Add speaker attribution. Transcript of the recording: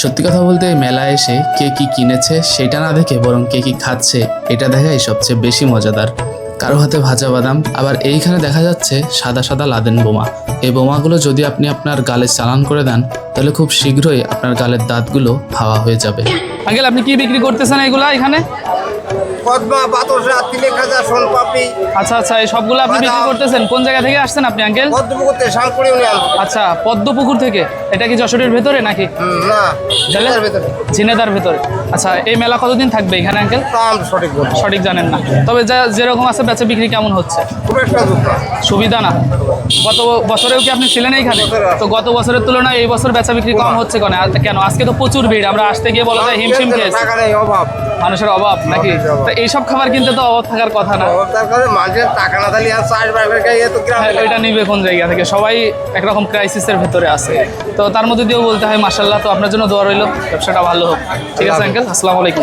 Speaker 1: সত্যি কথা বলতে মেলা মেলায় এসে কে কি কিনেছে সেটা না দেখে বরং কে কি খাচ্ছে, এটা দেখাই সবচেয়ে বেশি মজাদার। কারও হাতে ভাজা বাদাম, আবার এইখানে দেখা যাচ্ছে সাদা সাদা লাদেন বোমা। এই বোমাগুলো যদি আপনি আপনার গালে চালান করে দেন, তাহলে খুব শীঘ্রই আপনার গালের দাঁতগুলো হাওয়া হয়ে যাবে।
Speaker 2: আঙ্কেল, আপনি কি বিক্রি করতেছেন এগুলো এখানে?
Speaker 3: কদমা বাতসা তিলে খাজা সোনপাপড়ি।
Speaker 2: আচ্ছা আচ্ছা এই সবগুলো আপনি বিক্রি করতেছেন? কোন জায়গা থেকে আসছেন আপনি আঙ্কেল?
Speaker 3: পদ্মপুকুরতে শালপুরি ইউনিয়ন।
Speaker 2: আচ্ছা পদ্মপুকুর থেকে? এটা কি যশোরের ভেতরে নাকি?
Speaker 3: না জেলার ভেতরে।
Speaker 2: ঝিনেদার ভেতরে। আচ্ছা এই মেলা কতদিন থাকবে এখানে আঙ্কেল?
Speaker 3: সঠিক
Speaker 2: সঠিক জানেন না। তবে যা যেরকম আছে বেচা বিক্রি কেমন হচ্ছে?
Speaker 3: খুব একটা
Speaker 2: সুবিধা না। গত বছরেও কি আপনি ছিলেন এইখানে তো গত বছরের তুলনায় এই বছর বেচা বিক্রি কম হচ্ছে কেন? কেন? আজকে তো প্রচুর ভিড়। আমরা আসতে গিয়ে বলা যায় হিমশিম খেয়েছি।
Speaker 3: অভাব।
Speaker 2: মানুষের অভাব নাকি। এইসব খাবার কিনতে তো অভাব থাকার কথা না।
Speaker 3: অভাব মানুষের টাকা না থাকলে আর চাষ বাস করে তো গ্রামে
Speaker 2: হ্যাঁ, এটা নিবে কোন জায়গা থেকে? সবাই একরকম ক্রাইসিসের ভেতরে আছে। তো তার মধ্যে দিয়েও বলতে হয় মাসাল্লাহ তো আপনার জন্য দোয়া রইল। ব্যবসাটা ভালো হোক। ঠিক আছে আঙ্কেল আসসালামু আলাইকুম।